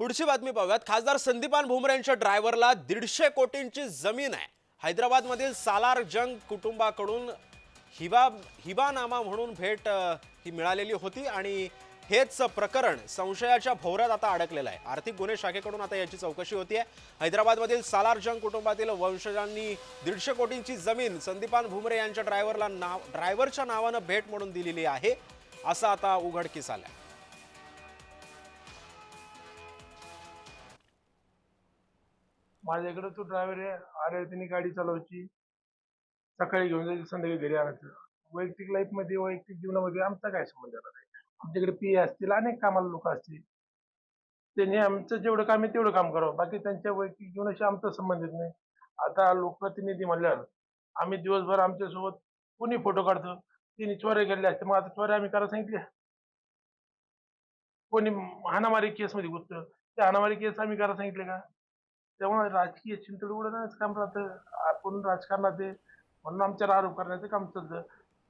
पुढची बातमी पाहूयात. खासदार संदीपान भुमरे यांच्या ड्रायव्हरला दीडशे कोटींची जमीन आहे. हैदराबादमधील सालार जंग कुटुंबाकडून हिबा हिबानामा म्हणून भेट ही मिळालेली होती आणि हेच प्रकरण संशयाच्या भोवऱ्यात आता अडकलेलं आहे. आर्थिक गुन्हे शाखेकडून आता याची चौकशी होती आहे हैदराबादमधील सालार जंग कुटुंबातील वंशजांनी दीडशे कोटींची जमीन संदीपान भुमरे यांच्या ड्रायव्हरला नाव ड्रायव्हरच्या नावानं भेट म्हणून दिलेली आहे. असं आता उघडकीस आलंय. माझ्याकडे तो ड्रायव्हर आहे. अरे त्यांनी गाडी चालवायची. सकाळी घेऊन जायची संध्याकाळी घरी आणायचं. वैयक्तिक लाईफमध्ये वैयक्तिक जीवनामध्ये आमचा काय संबंध आला नाही. आमच्याकडे पी असतील अनेक कामाला लोक असतील. त्यांनी आमचं जेवढं काम आहे तेवढं काम करावं. बाकी त्यांच्या वैयक्तिक जीवनाशी आमचा संबंधित नाही. आता लोकप्रतिनिधी म्हणल्यावर आम्ही दिवसभर आमच्यासोबत कोणी फोटो काढतो? तिने चोऱ्या केलेल्या असते मग आता चोऱ्या आम्ही करायला सांगितल्या. कोणी हाणामारी केसमध्ये घुसतो घुसतं त्या हाणामारी केस आम्ही करायला सांगितले का? त्यामुळे राजकीय चिंतड उडवण्याचं काम राहतं. आपण राजकारणाचे म्हणून आमच्यावर आरोप करण्याचं काम चालतं.